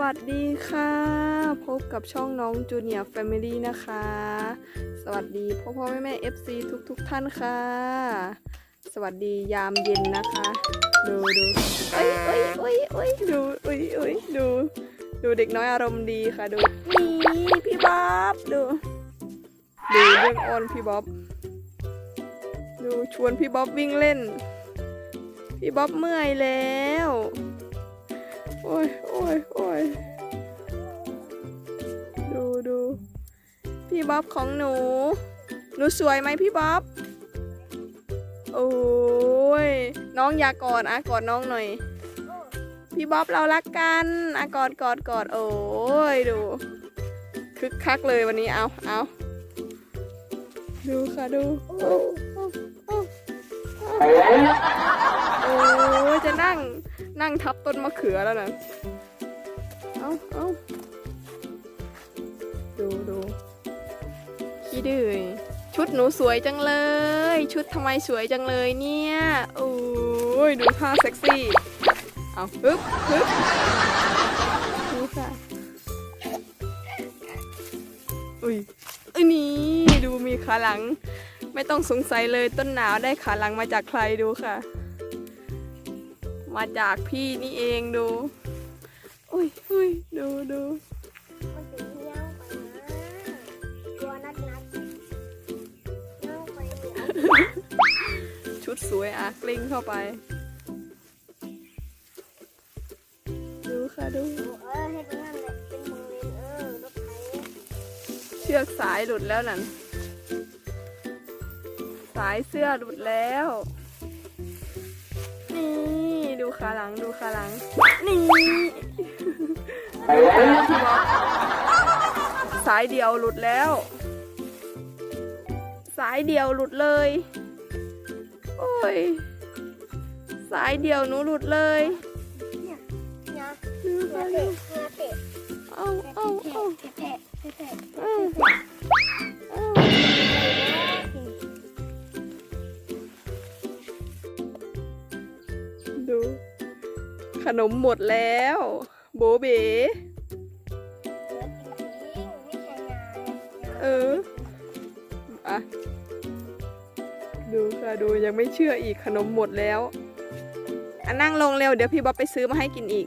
วัสดีค่ะ พบกับช่องน้องจูเนียร์แฟมิลี่นะคะ สวัสดีพ่อพ่อแม่แม่ FC ทุกทุกท่านค่ะ สวัสดียามเย็นนะคะ ดูดูเอ้ยเอ้ยเอ้ยเอ้ยดูเอ้ยเอ้ยดู ดูเด็กน้อยอารมณ์ดีค่ะดูนี่พี่บ๊อบดูดูเรื่องออนพี่บ๊อบดูชวนพี่บ๊อบวิ่งเล่น พี่บ๊อบเมื่อยแล้ว โอ้ยโอ้ยโอ้ยดูดูพี่บ๊อบของหนู หนูสวยไหมพี่บ๊อบ โอ้ย น้องอยากกอดอะกอดน้องหน่อย พี่บ๊อบเรารักกันอะกอดกอดกอดโอ้ยดู คึกคักเลยวันนี้เอาเอาดูค่ะดู โอ้ยจะนั่ง นั่งทับต้นมะเขือแล้วนะเอาเอาดูดูขี้ดื้อชุดหนูสวยจังเลย ชุดทำไมสวยจังเลยเนี่ยโอ้ยดูท่าเซ็กซี่ เอาฮึบฮึบดูค่ะอุ้ยอ้ยนี่ดูมีขาหลัง ไม่ต้องสงสัยเลยต้นหนาวได้ขาหลังมาจากใครดูค่ะ มาจากพี่นี่เองดูอุ้ยอุ้ยดูดูมันถึงเงี้ยวไปนะตัวนัดนัดเงี้ยวไปเหนียวชุดสวยอะกลิ้งเข้าไป ดูค่ะดูเออให้ตรงนั้นแหละเป็นมือเลนเออรถไถเชือกสายหลุดแล้วนั่น สายเสื้อหลุดแล้ว นี่ ดูขาหลังดูขาหลัง นี่สายเดียวหลุดแล้ว สายเดียวหลุดเลย โอ้ย สายเดียวหนูหลุดเลยเนี่ยเนี่ยเนี่ยเตะเอาเอาเอา นมหมดแล้ว โบเบเอออะดูค่ะดูยังไม่เชื่ออีกขนมหมดแล้วอะนั่งลงเร็วเดี๋ยวพี่บ๊อบไปซื้อมาให้กินอีก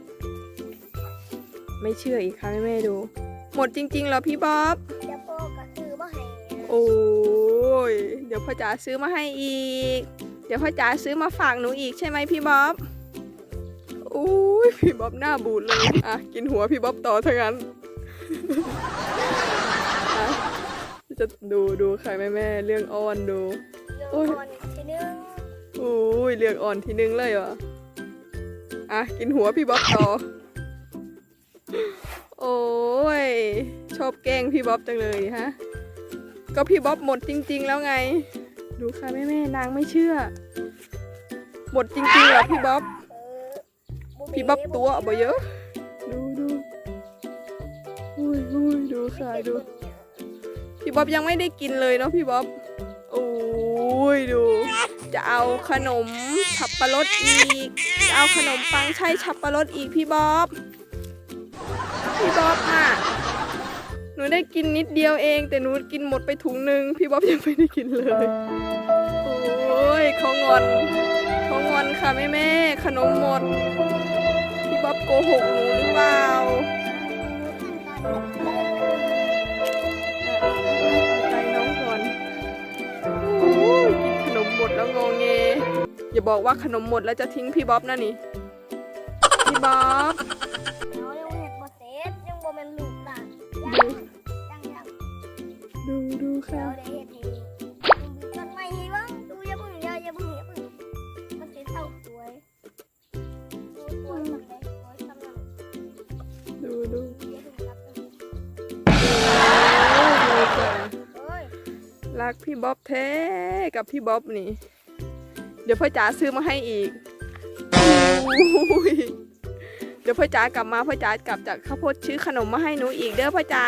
ไม่เชื่ออีกค่ะแม่ๆดู หมดจริงๆเหรอพี่บ๊อบเดี๋ยวโปก็คือบ่ให้โอ้ยเดี๋ยวพ่อจ๋าซื้อมาให้อีก เดี๋ยวพ่อจ๋าซื้อมาฝากหนูอีกใช่ไหมพี่บ๊อบโอุ้ยพี่บ๊อบหน้าบูดเลย อะ กินหัวพี่บ๊อบต่อทั้งนั้น จะดูดูใครแม่แม่เรื่องอ้อนดูเรื่องก่อนทีนึงโอ้ยเรื่องอ่อนทีนึงเลยเหรออะ กินหัวพี่บ๊อบต่อ โอ้ย ชอบแกล้งพี่บ๊อบจังเลยฮะ ก็พี่บ๊อบหมดจริง ๆ แล้วไง ดูค่ะแม่แม่นางไม่เชื่อ หมดจริงๆเหรอพี่บ๊อบ พี่บ๊อบตัวบ่เยอะ ดูดูอุ้ยอุ้ยดูค่ะดู พี่บ๊อบยังไม่ได้กินเลยเนาะพี่บ๊อบโอ้ยดู จะเอาขนมฉับปะรดอีก จะเอาขนมปังใช่ฉับปะรดอีกพี่บ๊อบพี่บ๊อบน่ะหนูได้กินนิดเดียวเอง แต่หนูกินหมดไปถุงหนึ่งพี่บ๊อบยังไม่ได้กินเลยโอ้ยเขางอนเขางอนค่ะแม่แม่ๆขนมหมด พี่บ๊อบโกหกหนูหรือเปล่าใจน้องก่อนโอ้ยกินขนมหมดแล้วงงเงอย่าบอกว่าขนมหมดแล้วจะทิ้งพี่บ๊อบนะนี่ พี่บ๊อบ รักพี่บ๊อบแท้กับพี่บ๊อบนี่ เดี๋ยวพ่อจ๋าซื้อมาให้อีกอเดี๋ยวพ่อจ๋ากลับมาพ่อจ๋ากลับจากข้าวโพดซื้อขนมมาให้หนูอีกเด้อพ่อจ๋า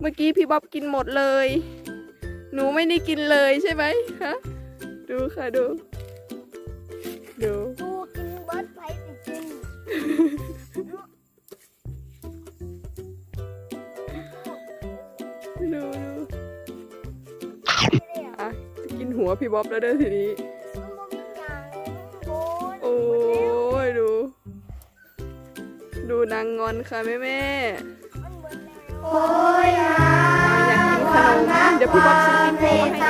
เมื่อกี้พี่บ๊อบกินหมดเลย หนูไม่ได้กินเลยใช่ไหมฮะดูค่ะดูดูกินเบิร์ดไผสิกิน หัวพี่บ๊อบแล้วเด้อทีนี้มันบ่มีหยังโบนโอ้ยดู ดูนางงอนค่ะแม่แม่มันเบิดแล้วโอ้ยหาอยากกินขนมเดี๋ยวพี่บ๊อบซื้อกินโพมาให้หนู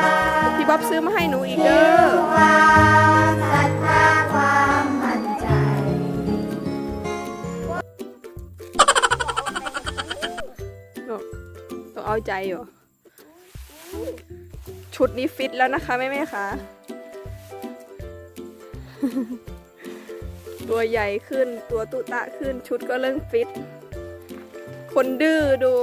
เนาะพี่บ๊อบซื้อมาให้หนูอีกเด้อความศรัทธาความมั่นใจต้องเอาใจอยู่ ชุดนี้ฟิตแล้วนะคะแม่แม่คะตัวใหญ่ขึ้นตัวตุตะขึ้นชุดก็เริ่มฟิต คนดื้อดู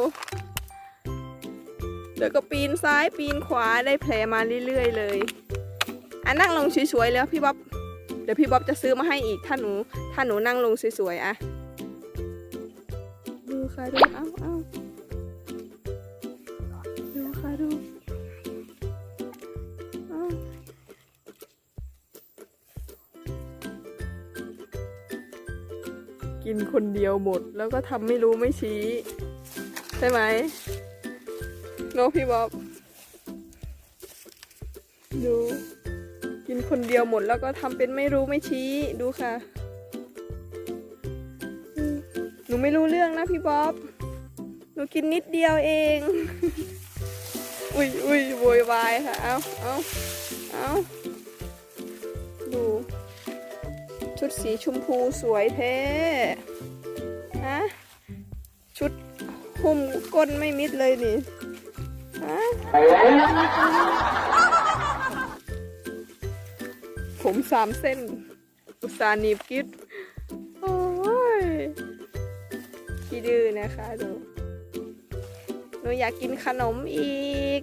เดี๋ยวก็ปีนซ้ายปีนขวาได้แผลมาเรื่อยๆเลยอะนั่งลงสวยๆแล้วพี่บ๊อบเดี๋ยวพี่บ๊อบจะซื้อมาให้อีกถ้าหนู ถ้าหนูนั่งลงสวยๆอะดูค่ะดูเอ้าเอ้า กินคนเดียวหมด แล้วก็ทำไม่รู้ไม่ชี้ ใช่ไหมโนกพี่บ๊อบดู กินคนเดียวหมดแล้วก็ทำเป็นไม่รู้ไม่ชี้ดูค่ะ หนูไม่รู้เรื่องนะพี่บ๊อบ หนูกินนิดเดียวเอง อุ้ยอุ้ยโวยวายค่ะ เอาเอาเอา ชุดสีชมพูสวยแท้ฮะชุดหุ้มก้นไม่มิดเลยนี่ฮะผมสามเส้น อุตสาห์หนีบกิดโอ้ยขี้ดื้อนะคะดูหนูอยากกินขนมอีก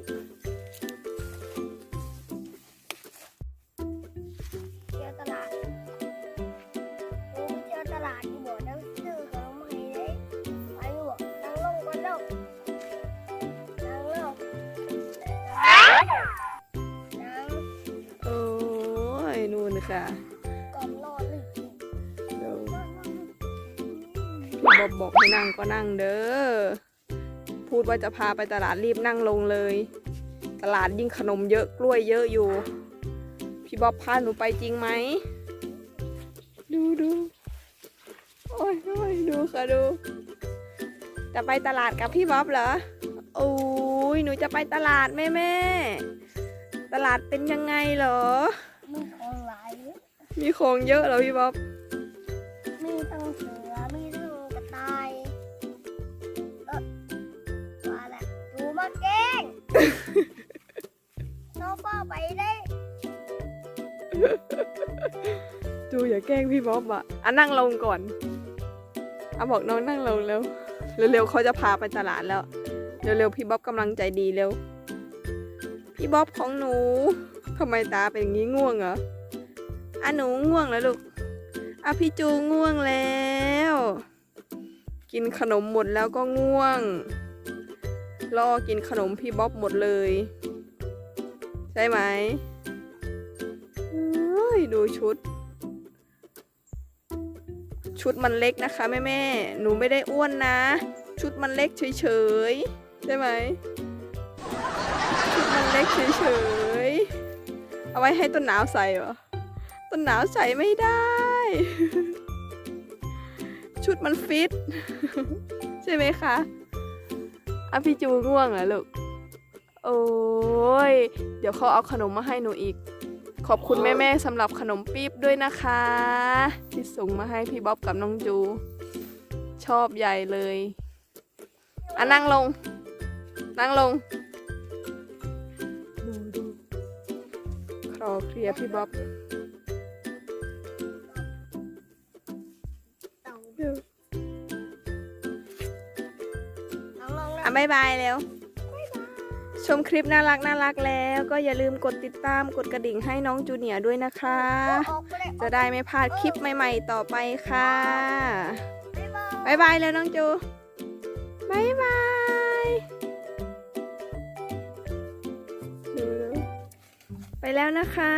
ยนู่นค่ะก่อนรอเลยดูพี่บ๊อบบอกให้นั่งก็นั่งเด้อ พูดว่าจะพาไปตลาดรีบนั่งลงเลย ตลาดยิ่งขนมเยอะกล้วยเยอะอยู่ พี่บ๊อบพาหนูไปจริงไหม ดูดูโอ้ยโอ้ยดูค่ะดู จะไปตลาดกับพี่บ๊อบเหรอโอ้ยหนูจะไปตลาดแม่แม่ตลาดเป็นยังไงเหรอ มีของเยอะเหรอพี่บ๊อบ มีทั้งเสือ มีทั้งกระต่ายเออว่าแหละดูมาเก่งน้องป้าไปได้ดูอย่าแกล้งพี่บ๊อบอะอะนั่งลงก่อนอะบอกน้องนั่งลงเร็ว เร็วๆเขาจะพาไปตลาดแล้ว เร็วๆพี่บ๊อบกำลังใจดีเร็ว พี่บ๊อบของหนูทำไมตาเป็นอย่างนี้ง่วงเหรอ อะหนูง่วงแล้วลูกอะพี่จูง่วงแล้ว กินขนมหมดแล้วก็ง่วงรอกินขนมพี่บ๊อบหมดเลย ใช่ไหมเอ้ยดูชุด ชุดมันเล็กนะคะแม่แม่หนูไม่ได้อ้วนนะ ชุดมันเล็กเฉยๆ ใช่ไหมชุดมันเล็กเฉยๆ เอาไว้ให้ต้นหนาวใส่เหรอ ต้นหนาวใส่ไม่ได้ ชุดมันฟิต ใช่ไหมคะอะพี่จูง่วงเหรอลูก โอ้ย เดี๋ยวเขาเอาขนมมาให้หนูอีก ขอบคุณแม่ๆสำหรับขนมปี๊บด้วยนะคะ ที่ส่งมาให้พี่บ๊อบกับน้องจู ชอบใหญ่เลยอะนั่งลง นั่งลงดูดูคลอเคลียร์พี่บ๊อบ บายบายแล้ว ชมคลิปน่ารักน่ารักแล้ว ก็อย่าลืมกดติดตามกดกระดิ่งให้น้องจูเนียร์ด้วยนะคะ จะได้ไม่พลาดคลิปใหม่ๆต่อไปค่ะบ๊ายบายแล้วน้องจูบายบายไปแล้วนะคะ